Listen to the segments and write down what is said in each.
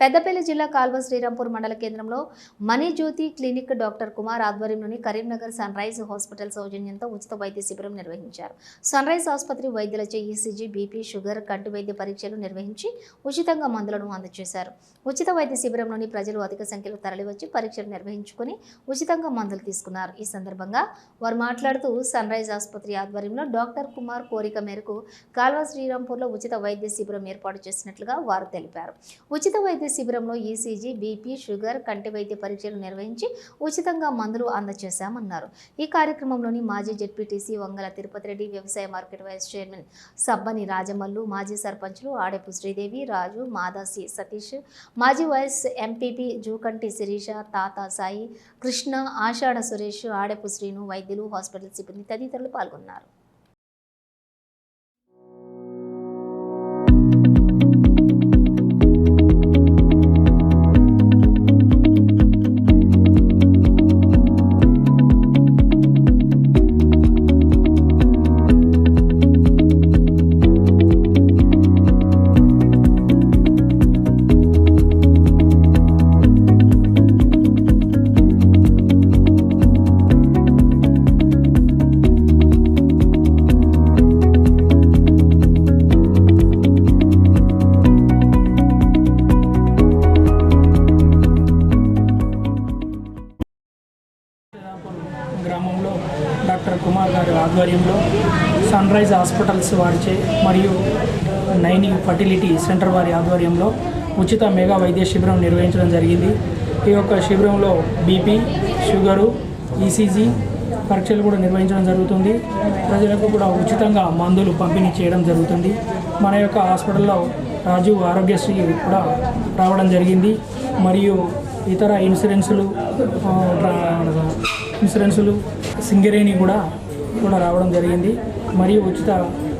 పెద్దపల్లి జిల్లా కాల్వ శ్రీరాంపూర్ మండల కేంద్రంలో మనీ జ్యోతి క్లినిక్ డాక్టర్ కుమార్ ఆధ్వర్యంలోని కరీంనగర్ సన్ రైజ్ హాస్పిటల్ సౌజన్యంతో ఉచిత వైద్య శిబిరం నిర్వహించారు. సన్ రైజ్ ఆసుపత్రి వైద్యులచే ఈసీజీ బీపీ షుగర్ కంటి వైద్య పరీక్షలు నిర్వహించి ఉచితంగా మందులను అందజేశారు. ఉచిత వైద్య శిబిరంలోని ప్రజలు అధిక సంఖ్యలో తరలివచ్చి పరీక్షలు నిర్వహించుకుని ఉచితంగా మందులు తీసుకున్నారు. ఈ సందర్భంగా వారు మాట్లాడుతూ సన్ రైజ్ ఆసుపత్రి ఆధ్వర్యంలో డాక్టర్ కుమార్ కోరిక మేరకు కాల్వ శ్రీరాంపూర్లో ఉచిత వైద్య శిబిరం ఏర్పాటు చేసినట్లుగా వారు తెలిపారు. ఉచిత వైద్య శిబిరంలో ఈసీజీ బీపీ షుగర్ కంటి వైద్య పరీక్షలు నిర్వహించి ఉచితంగా మందులు అందజేశామన్నారు ఈ కార్యక్రమంలోని మాజీ జెడ్పీటీసీ వంగల తిరుపతి రెడ్డి వ్యవసాయ market vice chairman Sabbani Rajamallu మాజీ సర్పంచ్లు ఆడెపు శ్రీదేవి రాజు మాదాసి సతీష్ మాజీ వైస్ ఎంపీపీ జూకంటి శిరీష తాత సాయి కృష్ణ ఆషాఢ సురేష్ ఆడెపు శ్రీను వైద్యులు హాస్పిటల్ సిబ్బంది తదితరులు పాల్గొన్నారు. గారి ఆధ్వర్యంలో సన్ రైజ్ హాస్పిటల్స్ వారిచే మరియు నైని ఫర్టిలిటీ సెంటర్ వారి ఆధ్వర్యంలో ఉచిత మెగా వైద్య శిబిరం నిర్వహించడం జరిగింది. ఈ యొక్క శిబిరంలో బీపీ షుగరు ఈసీజీ పరీక్షలు కూడా నిర్వహించడం జరుగుతుంది. ప్రజలకు కూడా ఉచితంగా మందులు పంపిణీ చేయడం జరుగుతుంది. మన యొక్క హాస్పిటల్లో రాజు ఆరోగ్యశ్రీ కూడా రావడం జరిగింది. మరియు ఇతర ఇన్సూరెన్సులు ఇన్సూరెన్సులు సింగరేణి కూడా కూడా రావడం జరిగింది. మరియు ఉచిత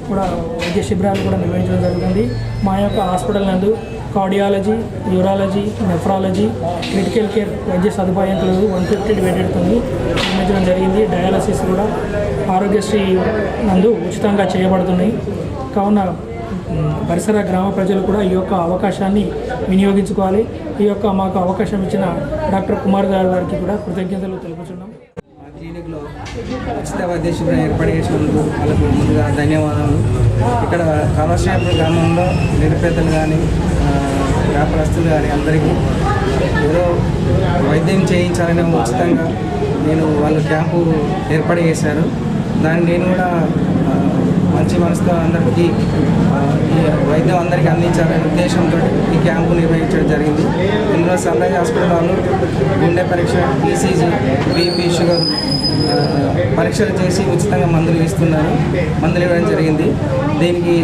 కూడా వైద్య శిబిరాలు కూడా నిర్వహించడం జరుగుతుంది. మా యొక్క హాస్పిటల్ నందు cardiology urology nephrology critical care వైద్య సదుపాయం కలదు వన్ ఫిఫ్టీ బెడ్తో నిర్మించడం జరిగింది. డయాలసిస్ కూడా ఆరోగ్యశ్రీ నందు ఉచితంగా చేయబడుతున్నాయి. కావున పరిసర గ్రామ ప్రజలు కూడా ఈ యొక్క అవకాశాన్ని వినియోగించుకోవాలి. ఈ యొక్క మాకు అవకాశం ఇచ్చిన డాక్టర్ కుమార్ గారి వారికి కూడా కృతజ్ఞతలు తెలుపుతున్నాం ఉచిత వైద్య ఏర్పాటు చేసినందుకు వాళ్ళకు ముందుగా ధన్యవాదాలు. ఇక్కడ కామర్షియాపురం గ్రామంలో నిరుపేదలు కానీ వ్యాపారస్తులు కానీ అందరికీ ఏదో వైద్యం చేయించాలని ఉచితంగా నేను వాళ్ళు క్యాంపు ఏర్పాటు చేశారు. దాన్ని నేను కూడా మంచి మనసుతో అందరికీ ఈ వైద్యం అందరికీ అందించాలనే ఉద్దేశంతో ఈ క్యాంపు నిర్వహించడం జరిగింది. ఇందులో సన్రైజ్ హాస్పిటల్ వాళ్ళు గుండె పరీక్ష ఈసీజీ బీపీ షుగర్ పరీక్షలు చేసి ఉచితంగా మందులు ఇస్తున్నారు. మందులు ఇవ్వడం జరిగింది. దీనికి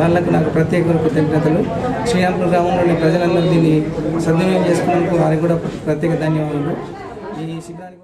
వాళ్ళకు నాకు ప్రత్యేక కృతజ్ఞతలు. శ్రీరాంపురం గ్రామంలోని ప్రజలందరూ దీన్ని సద్వినియోగం చేసుకున్నందుకు వారికి కూడా ప్రత్యేక ధన్యవాదాలు. ఈ శిబిరానికి